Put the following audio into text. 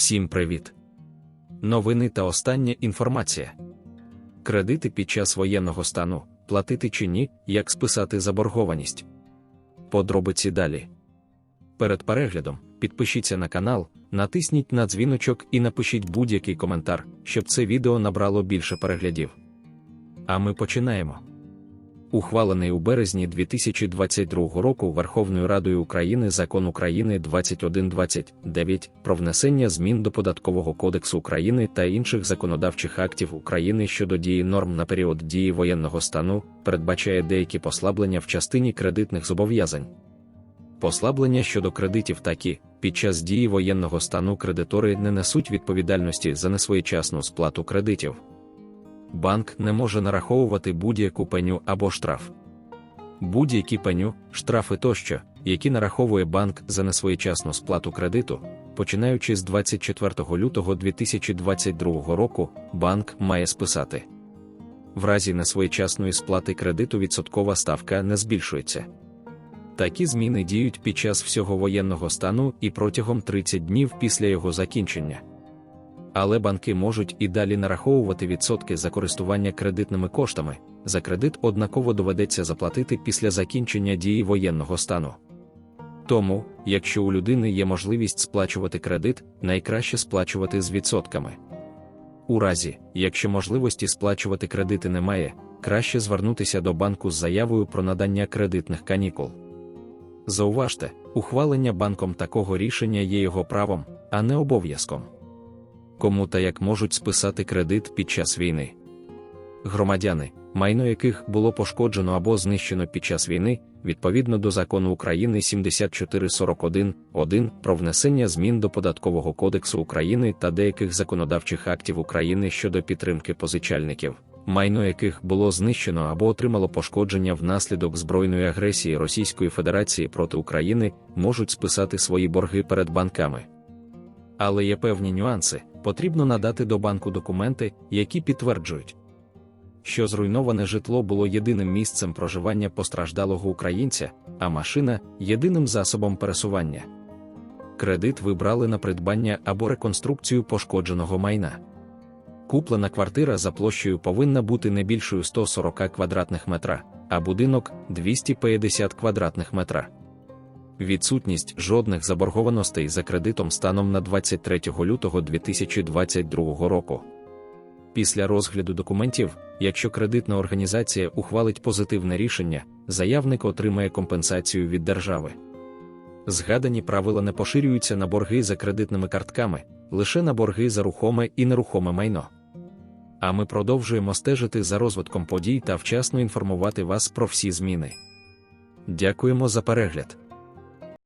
Всім привіт! Новини та остання інформація. Кредити під час воєнного стану платити чи ні, як списати заборгованість. Подробиці далі. Перед переглядом підпишіться на канал, натисніть на дзвіночок і напишіть будь-який коментар, щоб це відео набрало більше переглядів. А ми починаємо. Ухвалений у березні 2022 року Верховною Радою України Закон України 2129 про внесення змін до Податкового кодексу України та інших законодавчих актів України щодо дії норм на період дії воєнного стану передбачає деякі послаблення в частині кредитних зобов'язань. Послаблення щодо кредитів такі, під час дії воєнного стану кредитори не несуть відповідальності за несвоєчасну сплату кредитів банк не може нараховувати будь-яку пеню або штраф. Будь-які пеню, штрафи тощо, які нараховує банк за несвоєчасну сплату кредиту, починаючи з 24 лютого 2022 року, банк має списати. В разі несвоєчасної сплати кредиту відсоткова ставка не збільшується. Такі зміни діють під час всього воєнного стану і протягом 30 днів після його закінчення але банки можуть і далі нараховувати відсотки за користування кредитними коштами. За кредит однаково доведеться заплатити після закінчення дії воєнного стану. Тому, якщо у людини є можливість сплачувати кредит, найкраще сплачувати з відсотками. У разі, якщо можливості сплачувати кредити немає, краще звернутися до банку з заявою про надання кредитних канікул. Зауважте, ухвалення банком такого рішення є його правом, а не обов'язком кому та як можуть списати кредит під час війни. Громадяни, майно яких було пошкоджено або знищено під час війни, відповідно до закону України 7441.1 про внесення змін до Податкового кодексу України та деяких законодавчих актів України щодо підтримки позичальників, майно яких було знищено або отримало пошкодження внаслідок збройної агресії Російської Федерації проти України, можуть списати свої борги перед банками. Але є певні нюанси, потрібно надати до банку документи, які підтверджують, що зруйноване житло було єдиним місцем проживання постраждалого українця, а машина єдиним засобом пересування. Кредит вибрали на придбання або реконструкцію пошкодженого майна. Куплена квартира за площею повинна бути не більшою 140 квадратних метра, а будинок 250 квадратних метра відсутність жодних заборгованостей за кредитом станом на 23 лютого 2022 року. Після розгляду документів, якщо кредитна організація ухвалить позитивне рішення, заявник отримає компенсацію від держави. Згадані правила не поширюються на борги за кредитними картками, лише на борги за рухоме і нерухоме майно. А ми продовжуємо стежити за розвитком подій та вчасно інформувати вас про всі зміни. Дякуємо за перегляд.